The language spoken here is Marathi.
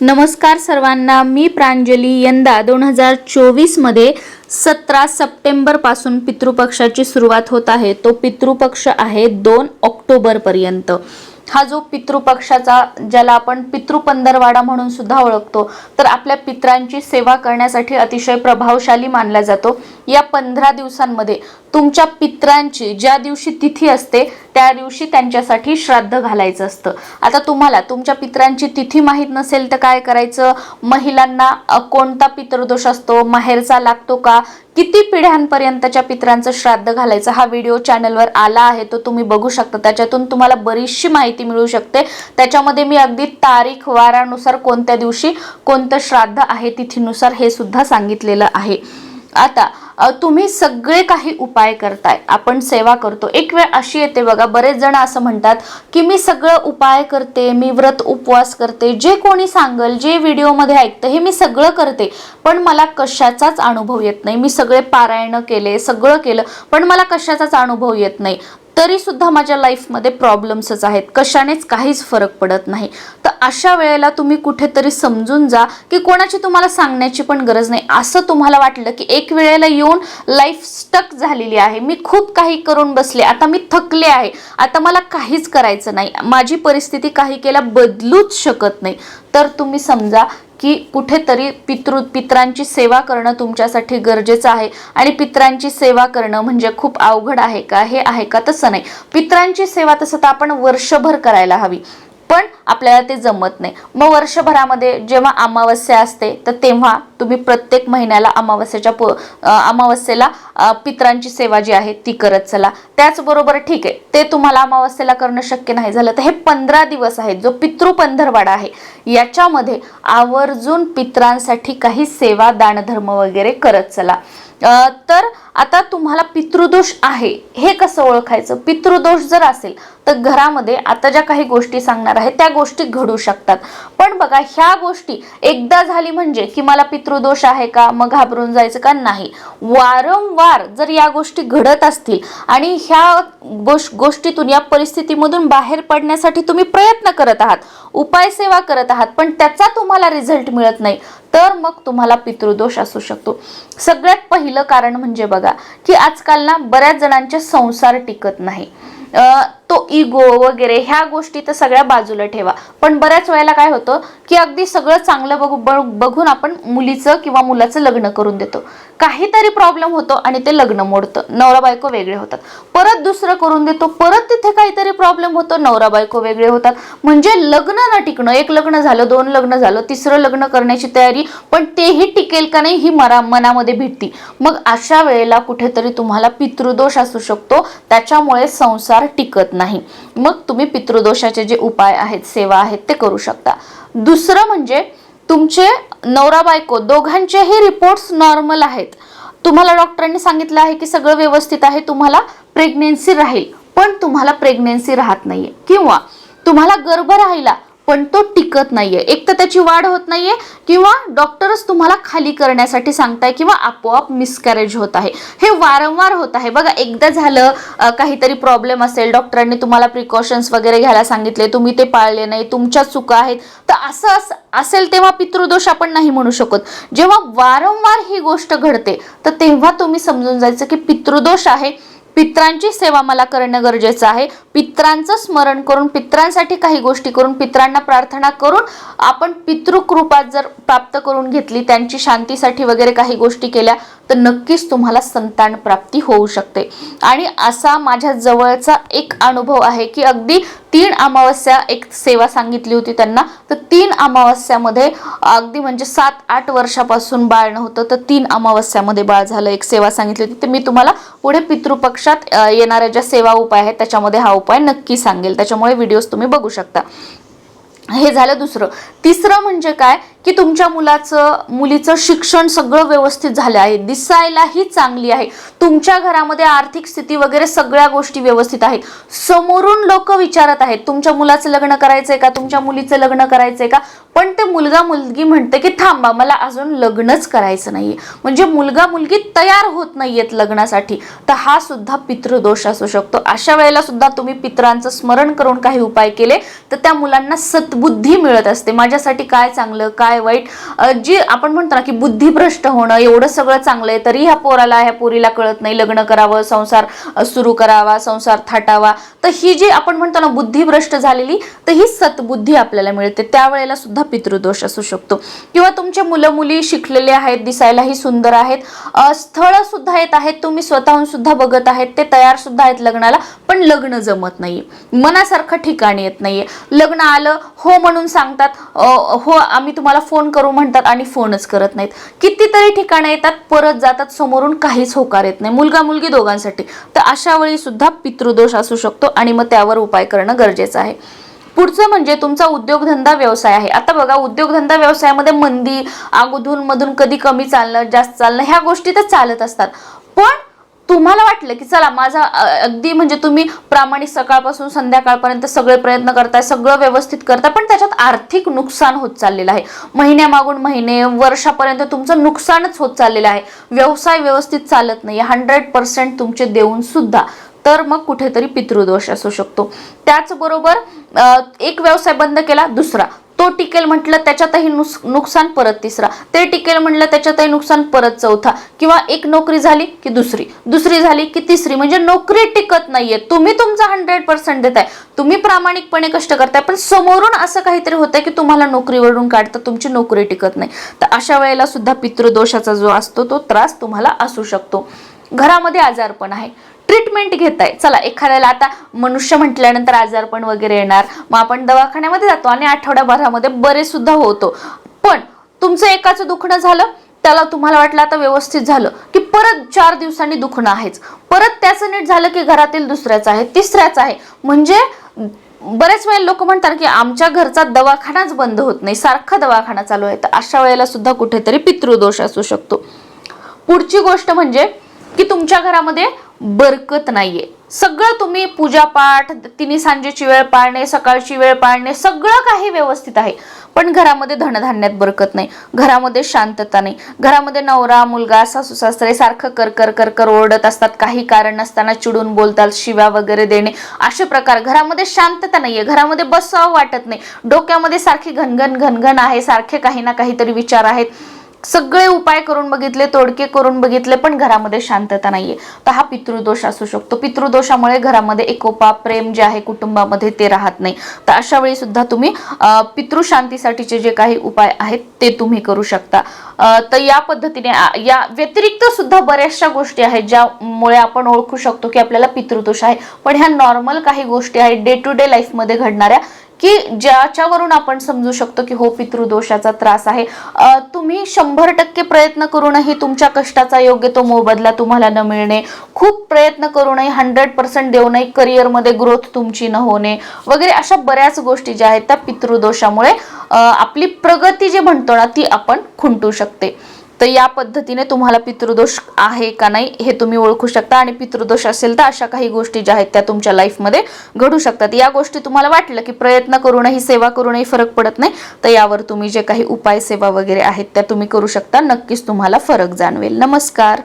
नमस्कार सर्वांना मी प्रांजली यंदा दोन हजार चोवीसमध्ये सतरा सप्टेंबरपासून पितृपक्षाची सुरुवात होत आहे. तो पितृपक्ष आहे दोन ऑक्टोबरपर्यंत. हा जो पितृपक्षाचा ज्याला आपण पितृपंधरवाडा म्हणून सुद्धा ओळखतो तर आपल्या पित्रांची सेवा करण्यासाठी अतिशय प्रभावशाली मानला जातो. या पंधरा दिवसांमध्ये तुमच्या पित्रांची ज्या दिवशी तिथी असते त्या दिवशी त्यांच्यासाठी श्राद्ध घालायचं असतं. आता तुम्हाला तुमच्या पित्रांची तिथी माहीत नसेल तर काय करायचं? महिलांना कोणता पितृदोष असतो? माहेरचा लागतो का? किती पिढ्यांपर्यंतच्या पित्रांचं श्राद्ध घालायचं? हा व्हिडिओ चॅनलवर आला आहे तो तुम्ही बघू शकता. त्याच्यातून तुम्हाला बरीचशी माहिती मिळू शकते. त्याच्यामध्ये मी अगदी तारीख वारानुसार कोणत्या दिवशी कोणतं श्राद्ध आहे तिथीनुसार हे सुद्धा सांगितलेलं आहे. आता तुम्ही सगळे काही उपाय करताय. आपण सेवा करतो. एक वेळ अशी येते बघा बरेच जण असं म्हणतात की मी सगळं उपाय करते मी व्रत उपवास करते जे कोणी सांगल जे व्हिडिओमध्ये ऐकतं हे मी सगळं करते. पण मला कशाचाच अनुभव येत नाही. मी सगळे पारायण केले सगळं केलं पण मला कशाचाच अनुभव येत नाही. तरी सुद्धा माझ्या लाईफमध्ये प्रॉब्लेम्सच आहेत. कशानेच काहीच फरक पडत नाही. तर अशा वेळेला तुम्ही कुठेतरी समजून जा की कोणाची तुम्हाला सांगण्याची पण गरज नाही. असं तुम्हाला वाटलं की एक वेळेला येऊन लाईफ स्टक झालेली आहे. मी खूप काही करून बसले. आता मी थकले आहे. आता मला काहीच करायचं नाही. माझी परिस्थिती काही केल्या बदलूच शकत नाही. तर तुम्ही समजा की कुठेतरी पितृ पित्रांची सेवा करणं तुमच्यासाठी गरजेचं आहे. आणि पित्रांची सेवा करणं म्हणजे खूप अवघड आहे का? हे आहे का? तसं नाही. पित्रांची सेवा तसं तर आपण वर्षभर करायला हवी. पण आपल्याला ते जमत नाही. मग वर्षभरामध्ये जेव्हा अमावस्या असते तर तेव्हा तुम्ही प्रत्येक महिन्याला अमावस्येच्या पो अमावस्येला पित्रांची सेवा जी आहे ती करत चला. त्याचबरोबर ठीक आहे ते तुम्हाला अमावस्येला करणं शक्य नाही झालं तर हे पंधरा दिवस आहेत जो पितृपंधरवाडा आहे. याच्यामध्ये आवर्जून पित्रांसाठी काही सेवा दानधर्म वगैरे करत चला. तर आता तुम्हाला पितृदोष आहे हे कसं ओळखायचं? पितृदोष जर असेल तर घरामध्ये आता ज्या काही गोष्टी सांगणार आहे त्या गोष्टी घडू शकतात. पण बघा ह्या गोष्टी एकदा झाली म्हणजे की मला पितृदोष आहे का मग घाबरून जायचं का? नाही. वारंवार जर या गोष्टी घडत असतील आणि ह्या गोष गोष्टीतून या परिस्थितीमधून बाहेर पडण्यासाठी तुम्ही प्रयत्न करत आहात उपाय सेवा करत आहात पण त्याचा तुम्हाला रिझल्ट मिळत नाही तर मग तुम्हाला पितृदोष असू शकतो. सगळ्यात पहिलं कारण म्हणजे बघा की आजकाल ना बऱ्याच जणांचे संसार टिकत नाही. तो इगो वगैरे ह्या गोष्टी तर सगळ्या बाजूला ठेवा. पण बऱ्याच वेळेला काय होतं की अगदी सगळं चांगलं बघू बघून आपण मुलीचं किंवा मुलाचं लग्न करून देतो. काहीतरी प्रॉब्लेम होतो आणि ते लग्न मोडतं. नवरा बायको वेगळे होतात. परत दुसरं करून देतो परत तिथे काहीतरी प्रॉब्लेम होतो नवरा बायको वेगळे होतात. म्हणजे लग्न ना टिकणं एक लग्न झालं दोन लग्न झालं तिसरं लग्न करण्याची तयारी पण तेही टिकेल का नाही ही मरा मनामध्ये भीती मग अशा वेळेला कुठेतरी तुम्हाला पितृदोष असू शकतो. त्याच्यामुळे संसार टिकत नाही. मग तुम्ही पितृदोषाचे जे उपाय आहेत सेवा आहेत ते करू शकता. दुसरं म्हणजे तुमचे नवरा बायको दोघांचेही रिपोर्ट्स नॉर्मल आहेत. तुम्हाला डॉक्टरांनी सांगितलं आहे की सगळं व्यवस्थित आहे तुम्हाला प्रेग्नेन्सी राहील. पण तुम्हाला प्रेग्नेन्सी राहत नाहीये. किंवा तुम्हाला गर्भ राहिला पण तो टिकत नाहीये. एक तर त्याची वाढ होत नाहीये किंवा डॉक्टरच तुम्हाला खाली करण्यासाठी सांगताय किंवा आपोआप मिसकॅरेज होत आहे. हे वारंवार होत आहे. बघा एकदा झालं काहीतरी प्रॉब्लेम असेल डॉक्टरांनी तुम्हाला प्रिकॉशन्स वगैरे घ्यायला सांगितले तुम्ही ते पाळले नाही तुमच्या चुका आहेत तर असं असेल तेव्हा पितृदोष आपण नाही म्हणू शकत. जेव्हा वारंवार ही गोष्ट घडते तर तेव्हा तुम्ही समजून जायचं की पितृदोष आहे. पित्रांची सेवा मला करणं गरजेचं आहे. पित्रांचं स्मरण करून पित्रांसाठी काही गोष्टी करून पित्रांना प्रार्थना करून आपण पितृकृपा जर प्राप्त करून घेतली त्यांची शांतीसाठी वगैरे काही गोष्टी केल्या तर नक्कीच तुम्हाला संतान प्राप्ती होऊ शकते. आणि असा माझ्या जवळचा एक अनुभव आहे की अगदी तीन अमावस्या एक सेवा सांगितली होती त्यांना. तर तीन अमावस्यामध्ये अगदी म्हणजे सात आठ वर्षापासून बाळ नव्हतं तर तीन अमावस्यामध्ये बाळ झालं एक सेवा सांगितली होती. तर मी तुम्हाला पुढे पितृपक्षात येणाऱ्या ज्या सेवा उपाय आहेत त्याच्यामध्ये हा उपाय नक्की सांगेल. त्याच्यामुळे व्हिडिओज तुम्ही बघू शकता. हे झालं दुसरं. तिसरं म्हणजे काय? की तुमच्या मुलाचं मुलीचं शिक्षण सगळं व्यवस्थित झालं आहे. दिसायलाही चांगली आहे. तुमच्या घरामध्ये आर्थिक स्थिती वगैरे सगळ्या गोष्टी व्यवस्थित आहेत. समोरून लोक विचारत आहेत तुमच्या मुलाचं लग्न करायचंय का? तुमच्या मुलीचं लग्न करायचंय का? पण ते मुलगा मुलगी म्हणते की थांबा मला अजून लग्नच करायचं नाहीये. म्हणजे मुलगा मुलगी तयार होत नाहीयेत लग्नासाठी. तर हा सुद्धा पितृदोष असू शकतो. अशा वेळेला सुद्धा तुम्ही पित्रांचं स्मरण करून काही उपाय केले तर त्या मुलांना सत्व बुद्धी मिळत असते. माझ्यासाठी काय चांगलं काय वाईट? जे जी आपण म्हणतो ना की बुद्धिभ्रष्ट होणं एवढं सगळं चांगलं आहे तरी ह्या पोराला ह्या पोरीला कळत नाही. लग्न करावं संसार सुरू करावा संसार थाटावा. तर ही जी आपण म्हणतो ना बुद्धिभ्रष्ट झालेली तर ही सतबुद्धी आपल्याला मिळते. त्यावेळेला सुद्धा पितृदोष असू शकतो. किंवा तुमचे मुलं मुली शिकलेले आहेत दिसायलाही सुंदर आहेत. स्थळ सुद्धा येत आहेत. तुम्ही स्वतःहून सुद्धा बघत आहेत. ते तयार सुद्धा आहेत लग्नाला पण लग्न जमत नाहीये. मनासारखं ठिकाणी येत नाहीये. लग्न आलं हो म्हणून सांगतात हो आम्ही तुम्हाला फोन करू म्हणतात आणि फोनच करत नाहीत. कितीतरी ठिकाणं येतात परत जातात समोरून काहीच होकार येत नाही. मुलगा मुलगी दोघांसाठी. तर अशा वेळी सुद्धा पितृदोष असू शकतो आणि मग त्यावर उपाय करणं गरजेचं आहे. पुढचं म्हणजे तुमचा उद्योगधंदा व्यवसाय आहे. आता बघा उद्योगधंदा व्यवसायामध्ये मंदी अगोधून मधून कधी कमी चालणं जास्त चालणं ह्या गोष्टी तर चालत असतात. पण तुम्हाला वाटलं की चला माझा अगदी म्हणजे तुम्ही प्रामाणिक सकाळपासून संध्याकाळपर्यंत सगळे प्रयत्न करताय सगळं व्यवस्थित करताय पण त्याच्यात आर्थिक नुकसान होत चाललेलं आहे. महिन्यामागून महिने वर्षापर्यंत तुमचं नुकसानच होत चाललेलं आहे. व्यवसाय व्यवस्थित चालत नाही. हंड्रेड पर्सेंट तुमचे देऊन सुद्धा. तर मग कुठेतरी पितृदोष असू शकतो. त्याचबरोबर एक व्यवसाय बंद केला दुसरा. तो टिकेल म्हटलं त्याच्यातही नुस नुकसान परत तिसरा. ते टिकेल म्हटलं त्याच्यातही नुकसान परत चौथा. किंवा एक नोकरी झाली की दुसरी. दुसरी झाली की तिसरी. म्हणजे नोकरी टिकत नाहीये. तुम्ही तुमचा हंड्रेड पर्सेंट देताय. तुम्ही प्रामाणिकपणे कष्ट करताय. पण समोरून असं काहीतरी होतंय की तुम्हाला नोकरीवरून काढतं तुमची नोकरी टिकत नाही. तर अशा वेळेला सुद्धा पितृदोषाचा जो असतो तो त्रास तुम्हाला असू शकतो. घरामध्ये आजारपण आहे. ट्रीटमेंट घेताय. चला एखाद्याला आता मनुष्य म्हटल्यानंतर आजारपण वगैरे येणार. मग आपण दवाखान्यामध्ये जातो आणि आठवड्याभरामध्ये बरे सुद्धा होतो. पण तुमचं एकाचं दुखणं झालं त्याला तुम्हाला वाटलं आता व्यवस्थित झालं की परत चार दिवसांनी दुखणं आहेच. परत त्याचं नीट झालं की घरातील दुसऱ्याचं आहे तिसऱ्याचं आहे. म्हणजे बरेच वेळेला लोक म्हणतात की आमच्या घरचा दवाखानाच बंद होत नाही सारखा दवाखाना चालू आहे. तर अशा वेळेला सुद्धा कुठेतरी पितृदोष असू शकतो. पुढची गोष्ट म्हणजे की तुमच्या घरामध्ये बरकत नाहीये. सगळं तुम्ही पूजापाठ तिन्ही सांजेची वेळ पाळणे सकाळची वेळ पाळणे सगळं काही व्यवस्थित आहे. पण घरामध्ये धनधान्यात बरकत नाही. घरामध्ये शांतता नाही. घरामध्ये नवरा मुलगा सासू सासरे सारखं कर कर कर कर ओरडत असतात. काही कारण नसताना चिडून बोलतात शिव्या वगैरे देणे. असे प्रकार. घरामध्ये शांतता नाहीये. घरामध्ये बसावं वाटत नाही. डोक्यामध्ये सारखी घनघन घनघन आहे. सारखे काही ना काहीतरी विचार आहेत. सगळे उपाय करून बघितले तोडके करून बघितले पण घरामध्ये शांतता नाहीये. तर हा पितृदोष असू शकतो. पितृदोषामुळे घरामध्ये एकोपा प्रेम जे आहे कुटुंबामध्ये ते राहत नाही. तर अशा वेळी सुद्धा तुम्ही पितृशांतीसाठीचे जे काही उपाय आहेत ते तुम्ही करू शकता. तर या पद्धतीने या व्यतिरिक्त सुद्धा बऱ्याचशा गोष्टी आहेत ज्यामुळे आपण ओळखू शकतो की आपल्याला पितृदोष आहे. पण ह्या नॉर्मल काही गोष्टी आहेत डे टू डे लाईफमध्ये घडणाऱ्या की ज्याच्यावरून आपण समजू शकतो की हो पितृदोषाचा त्रास आहे. तुम्ही शंभर टक्के प्रयत्न करूनही तुमच्या कष्टाचा योग्य तो मोबदला तुम्हाला न मिळणे. खूप प्रयत्न करूनही हंड्रेड पर्सेंट देऊनही करिअरमध्ये ग्रोथ तुमची न होणे. वगैरे अशा बऱ्याच गोष्टी ज्या आहेत त्या पितृदोषामुळे आपली प्रगती जी म्हणतो ना ती आपण खुंटू शकते. तर या पद्धतीने तुम्हाला पितृदोष आहे का नाही हे तुम्ही ओळखू शकता आणि पितृदोष असेल तर अशा काही गोष्टी ज्या आहेत त्या तुमच्या लाईफमध्ये घडू शकतात. या गोष्टी तुम्हाला वाटलं की प्रयत्न करूनही सेवा करूनही फरक पडत नाही तर यावर तुम्ही जे काही उपाय सेवा वगैरे आहेत त्या तुम्ही करू शकता. नक्कीच तुम्हाला फरक जाणवेल. नमस्कार.